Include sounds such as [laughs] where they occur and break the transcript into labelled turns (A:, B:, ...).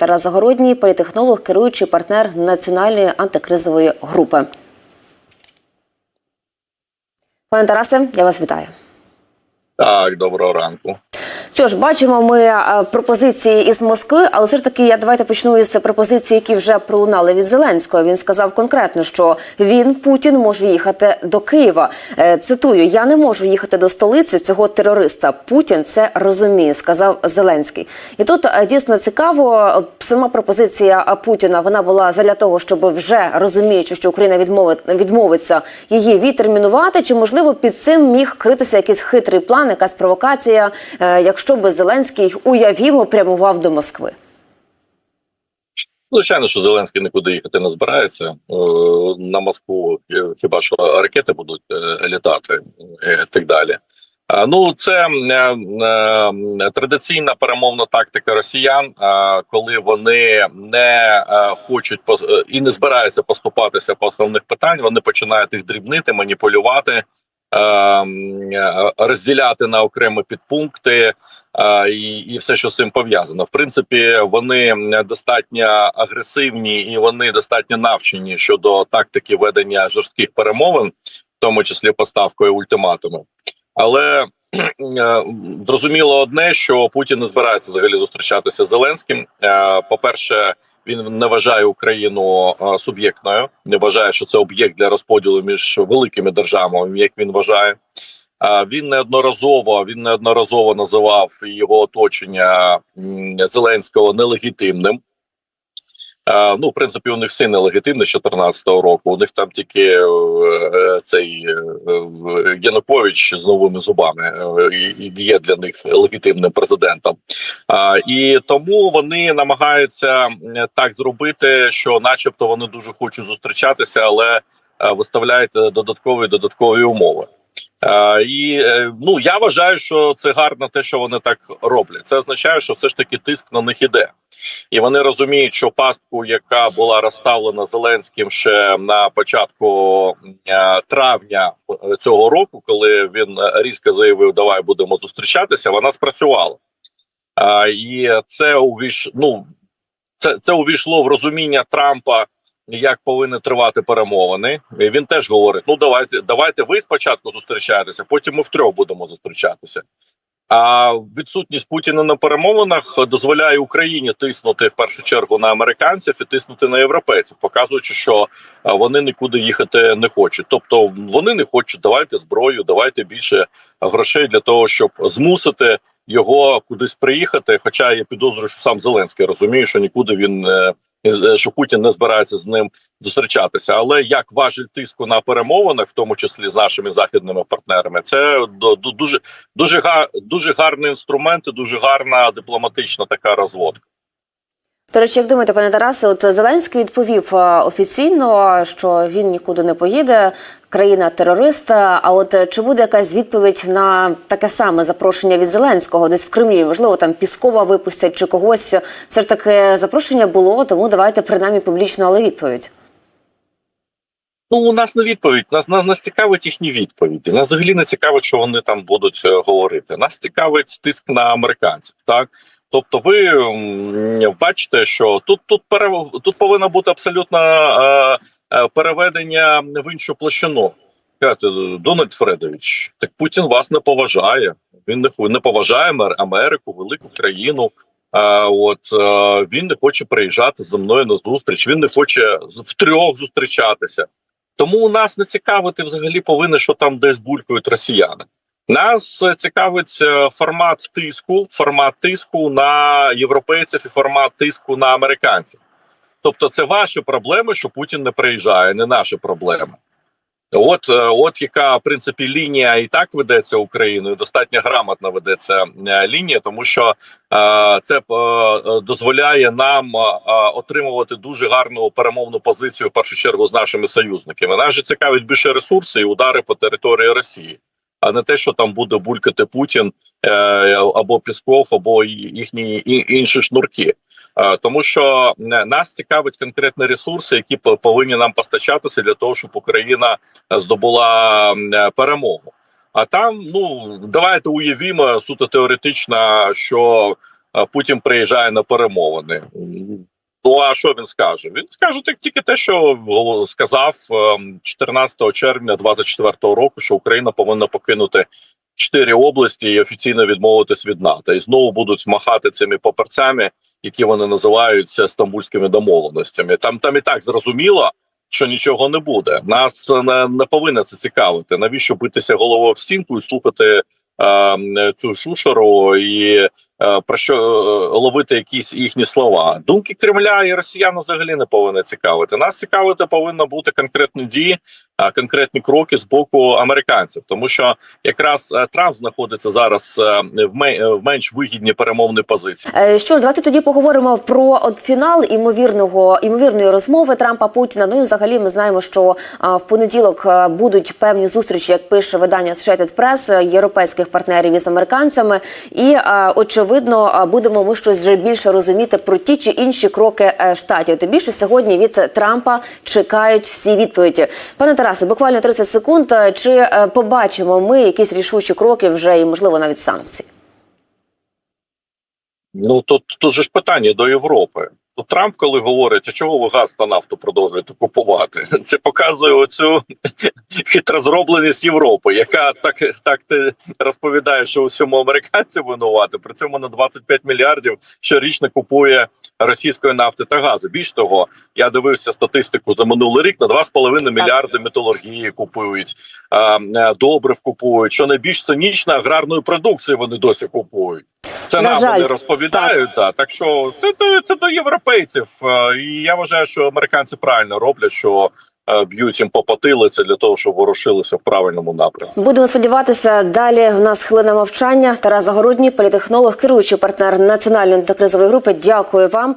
A: Тарас Загородній, політехнолог, керуючий партнер національної антикризової групи. Пане Тарасе, я вас вітаю.
B: Так, доброго ранку.
A: Що ж, бачимо ми е, пропозиції із Москви, але все ж таки я давайте почну із пропозицій, які вже пролунали від Зеленського. Він сказав конкретно, що він Путін може їхати до Києва. Е, Цитую: я не можу їхати до столиці цього терориста. Путін це розуміє, сказав Зеленський. І тут е, дійсно цікаво. Сама пропозиція Путіна вона була задля того, щоб вже розуміючи, що Україна відмовить відмовиться її відтермінувати. Чи можливо під цим міг критися якийсь хитрий план, якась провокація, е, якщо би Зеленський уявімо прямував до Москви?
B: Звичайно, що Зеленський нікуди їхати не збирається Е, на Москву. е, Хіба що ракети будуть е, літати е, і так далі. Ну, це е, е, традиційна перемовна тактика росіян, е, коли вони не е, хочуть е, і не збираються поступатися по основних питань. Вони починають їх дрібнити, маніпулювати, е, е, розділяти на окремі підпункти. е, І, і все, що з цим пов'язано, в принципі, вони достатньо агресивні і вони достатньо навчені щодо тактики ведення жорстких перемовин, в тому числі поставкою ультиматуму. Але е, зрозуміло одне, що Путін не збирається взагалі зустрічатися з Зеленським. Е, По-перше, він не вважає Україну суб'єктною, не вважає, що це об'єкт для розподілу між великими державами, як він вважає. Він неодноразово він неодноразово називав його оточення Зеленського нелегітимним. Е, Ну, в принципі, у них всі нелегітимні з 14-го року. У них там тільки е, е, цей Янукович з новими зубами є для них легітимним президентом. І тому вони намагаються так зробити, що, начебто, вони дуже хочуть зустрічатися, але виставляють додаткові додаткові умови. Е, І е, ну я вважаю, що це гарно те, що вони так роблять. Це означає, що все ж таки тиск на них іде, і вони розуміють, що пастку, яка була розставлена Зеленським ще на початку е, травня цього року, коли він різко заявив, давай будемо зустрічатися, вона спрацювала. І це увійш... ну, це, це увійшло в розуміння Трампа як повинні тривати перемовини. Він теж говорить: ну давайте, давайте ви спочатку зустрічаєтеся, потім ми втрьох будемо зустрічатися. А відсутність Путіна на перемовинах дозволяє Україні тиснути в першу чергу на американців і тиснути на європейців, показуючи, що вони нікуди їхати не хочуть. Тобто вони не хочуть давайте зброю, давайте більше грошей для того, щоб змусити його кудись приїхати. Хоча я підозрюю, що сам Зеленський розуміє, що нікуди він е, що Путін не збирається з ним зустрічатися. Але як важіль тиску на перемовинах, в тому числі з нашими західними партнерами, це дуже дуже дуже гарний інструмент, і дуже гарна дипломатична така розводка.
A: До речі, як думаєте, пане Тарасе, от Зеленський відповів е, офіційно, що він нікуди не поїде, країна терориста. А от е, чи буде якась відповідь на таке саме запрошення від Зеленського десь в Кремлі? Можливо, там Піскова випустять чи когось. Все ж таки запрошення було, тому давайте принаймні публічно, але відповідь.
B: Ну, у нас не відповідь. Нас, нас нас цікавить їхні відповіді. Нас взагалі не цікавить, що вони там будуть е, говорити. Нас цікавить тиск на американців. Так, тобто, ви бачите, що тут тут пере, тут повинно бути абсолютно е, е, переведення в іншу площину. Дональд Фредович, так Путін вас не поважає. Він не не поважає Амер- Америку, велику країну. А от е, він не хоче приїжджати зі мною на зустріч. Він не хоче втрьох зустрічатися. Тому у нас не цікавити взагалі повинно, що там десь булькають росіяни. Нас е, цікавить е, формат тиску, формат тиску на європейців і формат тиску на американців. Тобто, це ваші проблеми, що Путін не приїжджає, не наші проблеми. От, е, от яка в принципі лінія і так ведеться Україною. Достатньо грамотно ведеться лінія, тому що е, це е, дозволяє нам е, отримувати дуже гарну перемовну позицію в першу чергу з нашими союзниками. Нас же цікавить більше ресурси і удари по території Росії, а не те, що там буде булькати Путін е, або Пісков, або їхні інші шнурки. Е, Тому що е, нас цікавить конкретні ресурси, які по- повинні нам постачатися для того, щоб Україна здобула перемогу. А там, ну давайте уявімо суто теоретично, що Путін приїжджає на перемовини. Ну а що він скаже? Він скаже так тільки те, що сказав ем, 14 червня 24 року, що Україна повинна покинути чотири області і офіційно відмовитись від НАТО, і знову будуть махати цими паперцями, які вони називаються стамбульськими домовленостями. Там там і так зрозуміло, що нічого не буде. Нас не, не повинно це цікавити. Навіщо битися головою в стінку і слухати е, цю шушеру і е, про що е, ловити якісь їхні слова? Думки Кремля і Росіян взагалі не повинні цікавити. Нас цікавити повинно бути конкретні дії, конкретні кроки з боку американців, тому що якраз е, Трамп знаходиться зараз е, в менш вигідній перемовній позиції.
A: Е, Що ж, давайте тоді поговоримо про от фінал імовірного імовірної розмови Трампа Путіна. Ну і взагалі ми знаємо, що в понеділок будуть певні зустрічі, як пише видання Associated Press, е, європейських партнерів із американцями. І а, очевидно, будемо ми щось вже більше розуміти про ті чи інші кроки е, штатів. Тим більше сьогодні від Трампа чекають всі відповіді. Пане Тарасе, буквально 30 секунд. Е, Чи е, побачимо ми якісь рішучі кроки вже і можливо навіть санкції?
B: Ну тут тут же ж питання до Європи. То Трамп, коли говорить, а чого ви газ та нафту продовжуєте купувати, [laughs] це показує оцю [laughs] хитрозробленість Європи, яка так так ти розповідає, що у всьому американці винувати. При цьому на 25 мільярдів щорічно купує російської нафти та газу. Більш того, я дивився статистику за минулий рік на 2,5 мільярди металургії купують, е, добрив купують. Що найбільш цинічно аграрної продукції вони досі купують. Це
A: На
B: нам
A: жаль,
B: вони розповідають. Так. так що це це до європейців. Е, І я вважаю, що американці правильно роблять, що е, б'ють їм по потилиці для того, щоб ворушилися в правильному напрямку.
A: Будемо сподіватися. Далі у нас хвилина мовчання. Тарас Загородній, політехнолог, керуючий партнер національної антикризової групи. Дякую вам.